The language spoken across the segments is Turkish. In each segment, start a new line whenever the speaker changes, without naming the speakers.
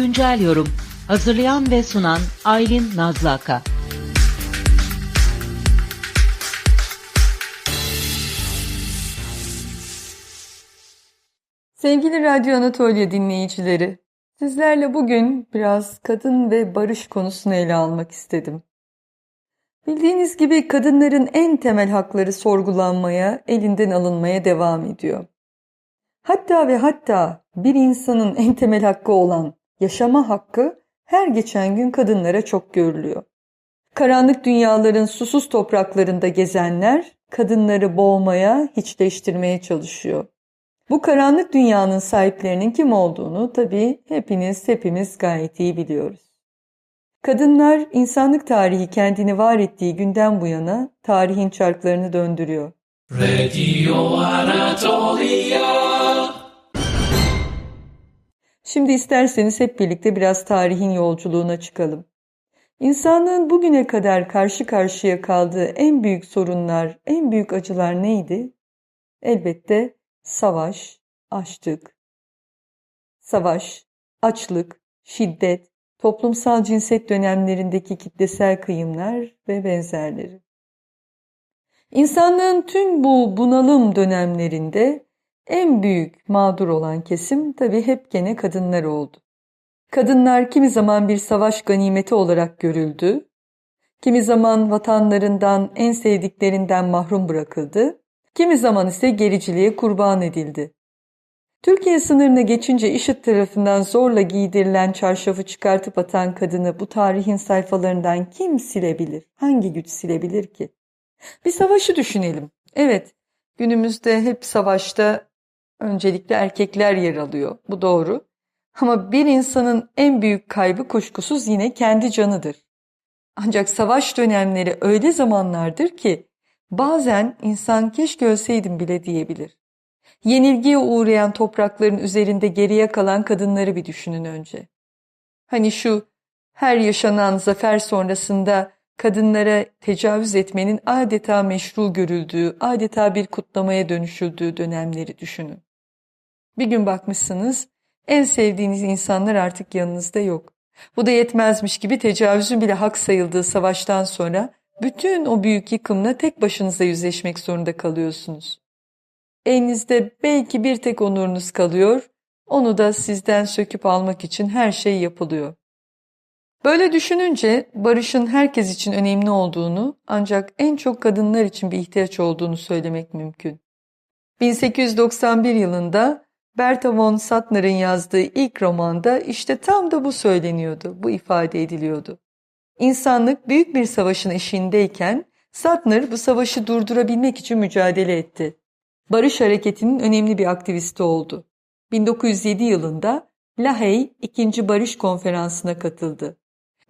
Güncel yorum. Hazırlayan ve sunan Aylin Nazlaka.
Sevgili Radyo Anatolia dinleyicileri, sizlerle bugün biraz kadın ve barış konusunu ele almak istedim. Bildiğiniz gibi kadınların en temel hakları sorgulanmaya, elinden alınmaya devam ediyor. Hatta ve hatta bir insanın en temel hakkı olan yaşama hakkı her geçen gün kadınlara çok görülüyor. Karanlık dünyaların susuz topraklarında gezenler kadınları boğmaya, hiçleştirmeye çalışıyor. Bu karanlık dünyanın sahiplerinin kim olduğunu tabii hepiniz hepimiz gayet iyi biliyoruz. Kadınlar insanlık tarihi kendini var ettiği günden bu yana tarihin çarklarını döndürüyor. Radio Anatolia Şimdi isterseniz hep birlikte biraz tarihin yolculuğuna çıkalım. İnsanlığın bugüne kadar karşı karşıya kaldığı en büyük sorunlar, en büyük acılar neydi? Elbette savaş, açlık. Savaş, açlık, şiddet, toplumsal cinsiyet dönemlerindeki kitlesel kıyımlar ve benzerleri. İnsanlığın tüm bu bunalım dönemlerinde en büyük mağdur olan kesim tabii hep gene kadınlar oldu. Kadınlar kimi zaman bir savaş ganimeti olarak görüldü, kimi zaman vatanlarından en sevdiklerinden mahrum bırakıldı, kimi zaman ise gericiliğe kurban edildi. Türkiye sınırına geçince IŞİD tarafından zorla giydirilen çarşafı çıkartıp atan kadını bu tarihin sayfalarından kim silebilir? Hangi güç silebilir ki? Bir savaşı düşünelim. Evet, günümüzde hep savaşta öncelikle erkekler yer alıyor. Bu doğru. Ama bir insanın en büyük kaybı kuşkusuz yine kendi canıdır. Ancak savaş dönemleri öyle zamanlardır ki bazen insan keşke ölseydim bile diyebilir. Yenilgiye uğrayan toprakların üzerinde geriye kalan kadınları bir düşünün önce. Hani şu her yaşanan zafer sonrasında kadınlara tecavüz etmenin adeta meşru görüldüğü, adeta bir kutlamaya dönüşüldüğü dönemleri düşünün. Bir gün bakmışsınız en sevdiğiniz insanlar artık yanınızda yok. Bu da yetmezmiş gibi tecavüzün bile hak sayıldığı savaştan sonra bütün o büyük yıkımla tek başınıza yüzleşmek zorunda kalıyorsunuz. Elinizde belki bir tek onurunuz kalıyor, onu da sizden söküp almak için her şey yapılıyor. Böyle düşününce barışın herkes için önemli olduğunu ancak en çok kadınlar için bir ihtiyaç olduğunu söylemek mümkün. 1891 yılında Bertha von Suttner'ın yazdığı ilk romanda işte tam da bu söyleniyordu, bu ifade ediliyordu. İnsanlık büyük bir savaşın eşiğindeyken Suttner bu savaşı durdurabilmek için mücadele etti. Barış hareketinin önemli bir aktivisti oldu. 1907 yılında Lahey 2. Barış Konferansı'na katıldı.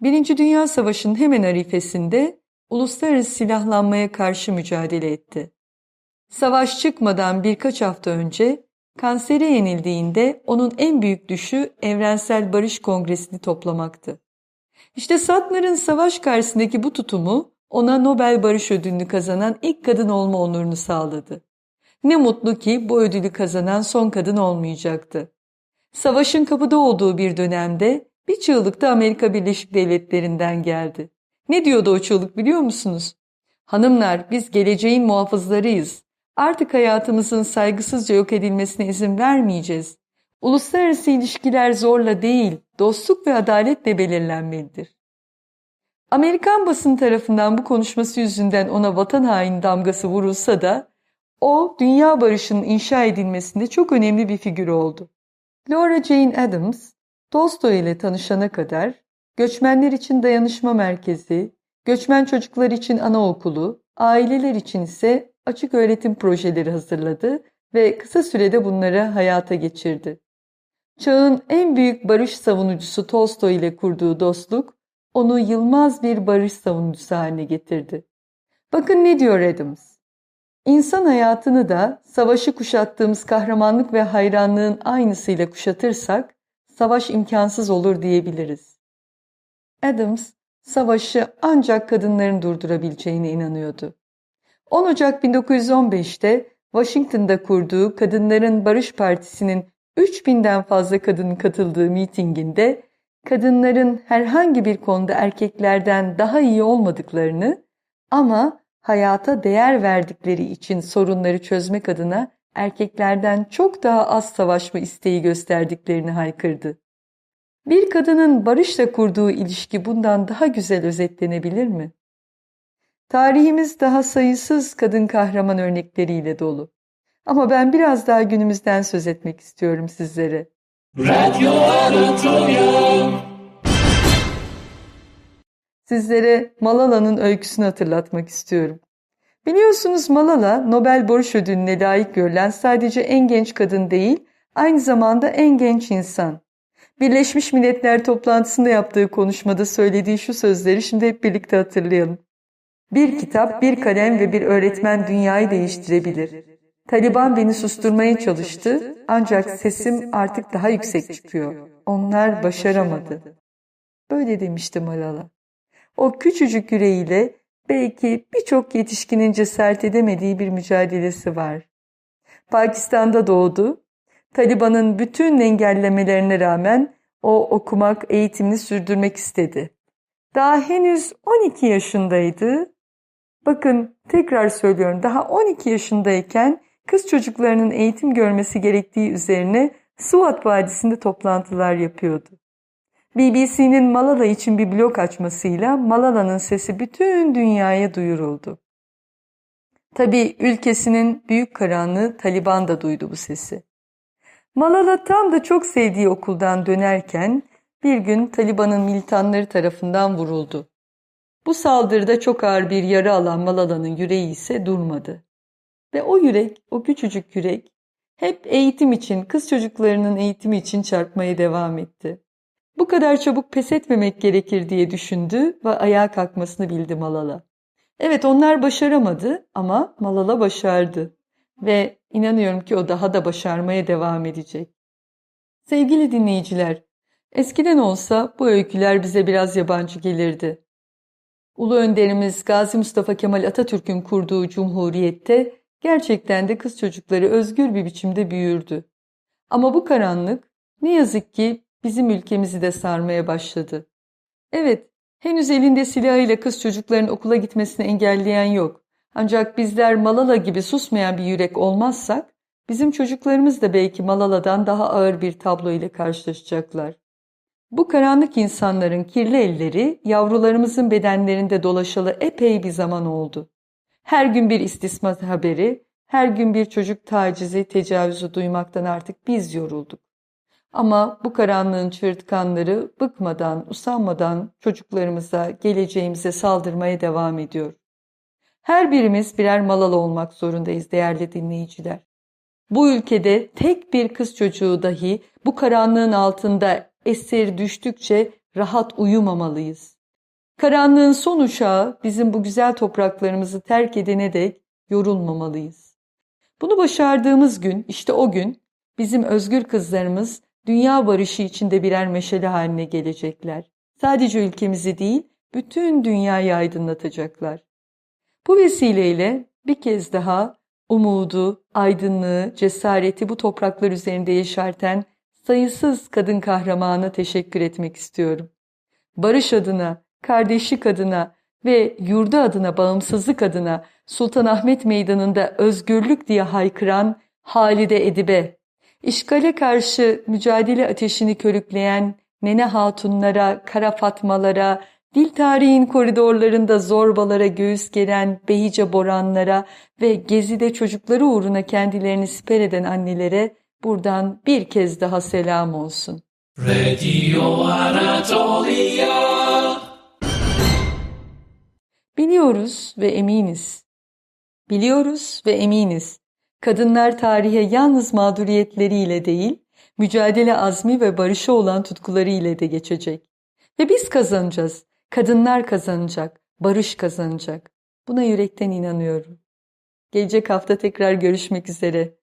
Birinci Dünya Savaşı'nın hemen arifesinde uluslararası silahlanmaya karşı mücadele etti. Savaş çıkmadan birkaç hafta önce kansere yenildiğinde onun en büyük düşü Evrensel Barış Kongresi'ni toplamaktı. İşte Sattner'ın savaş karşısındaki bu tutumu ona Nobel Barış Ödülünü kazanan ilk kadın olma onurunu sağladı. Ne mutlu ki bu ödülü kazanan son kadın olmayacaktı. Savaşın kapıda olduğu bir dönemde bir çığlık da Amerika Birleşik Devletleri'nden geldi. Ne diyordu o çığlık biliyor musunuz? Hanımlar biz geleceğin muhafızlarıyız. Artık hayatımızın saygısızca yok edilmesine izin vermeyeceğiz. Uluslararası ilişkiler zorla değil, dostluk ve adaletle belirlenmelidir. Amerikan basın tarafından bu konuşması yüzünden ona vatan haini damgası vurulsa da o dünya barışının inşa edilmesinde çok önemli bir figür oldu. Laura Jane Adams, Tolstoy ile tanışana kadar göçmenler için dayanışma merkezi, göçmen çocuklar için anaokulu, aileler için ise açık öğretim projeleri hazırladı ve kısa sürede bunları hayata geçirdi. Çağın en büyük barış savunucusu Tolstoy ile kurduğu dostluk, onu yılmaz bir barış savunucusu haline getirdi. Bakın ne diyor Adams. İnsan hayatını da savaşı kuşattığımız kahramanlık ve hayranlığın aynısıyla kuşatırsak, savaş imkansız olur diyebiliriz. Adams, savaşı ancak kadınların durdurabileceğine inanıyordu. 10 Ocak 1915'te Washington'da kurduğu Kadınların Barış Partisi'nin 3000'den fazla kadının katıldığı mitinginde kadınların herhangi bir konuda erkeklerden daha iyi olmadıklarını ama hayata değer verdikleri için sorunları çözmek adına erkeklerden çok daha az savaşma isteği gösterdiklerini haykırdı. Bir kadının barışla kurduğu ilişki bundan daha güzel özetlenebilir mi? Tarihimiz daha sayısız kadın kahraman örnekleriyle dolu. Ama ben biraz daha günümüzden söz etmek istiyorum sizlere.
Radyo Anatolia.
Sizlere Malala'nın öyküsünü hatırlatmak istiyorum. Biliyorsunuz Malala Nobel Barış Ödülü'ne layık görülen sadece en genç kadın değil, aynı zamanda en genç insan. Birleşmiş Milletler toplantısında yaptığı konuşmada söylediği şu sözleri şimdi hep birlikte hatırlayalım. Bir kitap, bir kalem ve bir öğretmen dünyayı değiştirebilir. Taliban beni susturmaya çalıştı ancak sesim artık daha yüksek çıkıyor. Onlar başaramadı. Böyle demişti Malala. O küçücük yüreğiyle belki birçok yetişkinin cesaret edemediği bir mücadelesi var. Pakistan'da doğdu. Taliban'ın bütün engellemelerine rağmen o okumak, eğitimini sürdürmek istedi. Daha henüz 12 yaşındaydı. Bakın tekrar söylüyorum daha 12 yaşındayken kız çocuklarının eğitim görmesi gerektiği üzerine Suat Vadisi'nde toplantılar yapıyordu. BBC'nin Malala için bir blog açmasıyla Malala'nın sesi bütün dünyaya duyuruldu. Tabi ülkesinin büyük karanlığı Taliban da duydu bu sesi. Malala tam da çok sevdiği okuldan dönerken bir gün Taliban'ın militanları tarafından vuruldu. Bu saldırıda çok ağır bir yara alan Malala'nın yüreği ise durmadı. Ve o yürek, o küçücük yürek hep eğitim için, kız çocuklarının eğitimi için çarpmaya devam etti. Bu kadar çabuk pes etmemek gerekir diye düşündü ve ayağa kalkmasını bildi Malala. Evet onlar başaramadı ama Malala başardı. Ve inanıyorum ki o daha da başarmaya devam edecek. Sevgili dinleyiciler, eskiden olsa bu öyküler bize biraz yabancı gelirdi. Ulu önderimiz Gazi Mustafa Kemal Atatürk'ün kurduğu cumhuriyette gerçekten de kız çocukları özgür bir biçimde büyürdü. Ama bu karanlık ne yazık ki bizim ülkemizi de sarmaya başladı. Evet, henüz elinde silahıyla kız çocukların okula gitmesini engelleyen yok. Ancak bizler Malala gibi susmayan bir yürek olmazsak, bizim çocuklarımız da belki Malala'dan daha ağır bir tablo ile karşılaşacaklar. Bu karanlık insanların kirli elleri yavrularımızın bedenlerinde dolaşalı epey bir zaman oldu. Her gün bir istismar haberi, her gün bir çocuk tacizi, tecavüzü duymaktan artık biz yorulduk. Ama bu karanlığın çığırtkanları bıkmadan, usanmadan çocuklarımıza, geleceğimize saldırmaya devam ediyor. Her birimiz birer malalı olmak zorundayız değerli dinleyiciler. Bu ülkede tek bir kız çocuğu dahi bu karanlığın altında esir düştükçe rahat uyumamalıyız. Karanlığın son uşağı bizim bu güzel topraklarımızı terk edene dek yorulmamalıyız. Bunu başardığımız gün, işte o gün bizim özgür kızlarımız dünya barışı içinde birer meşale haline gelecekler. Sadece ülkemizi değil, bütün dünyayı aydınlatacaklar. Bu vesileyle bir kez daha umudu, aydınlığı, cesareti bu topraklar üzerinde yeşerten sayısız kadın kahramana teşekkür etmek istiyorum. Barış adına, kardeşlik adına ve yurdu adına, bağımsızlık adına Sultanahmet Meydanı'nda özgürlük diye haykıran Halide Edibe, işgale karşı mücadele ateşini körükleyen Nene Hatunlara, Kara Fatmalara, dil tarihin koridorlarında zorbalara göğüs geren Behice Boranlara ve gezide çocukları uğruna kendilerini siper eden annelere buradan bir kez daha selam olsun.
Radio Anatolia.
Biliyoruz ve eminiz. Biliyoruz ve eminiz. Kadınlar tarihe yalnız mağduriyetleriyle değil, mücadele azmi ve barışı olan tutkuları ile de geçecek. Ve biz kazanacağız. Kadınlar kazanacak. Barış kazanacak. Buna yürekten inanıyorum. Gelecek hafta tekrar görüşmek üzere.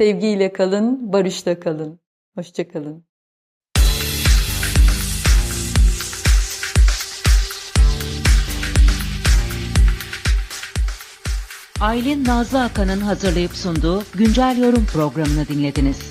Sevgiyle kalın, barışla kalın. Hoşçakalın.
Aylin Nazlı Akan'ın hazırlayıp sunduğu Güncel Yorum programını dinlediniz.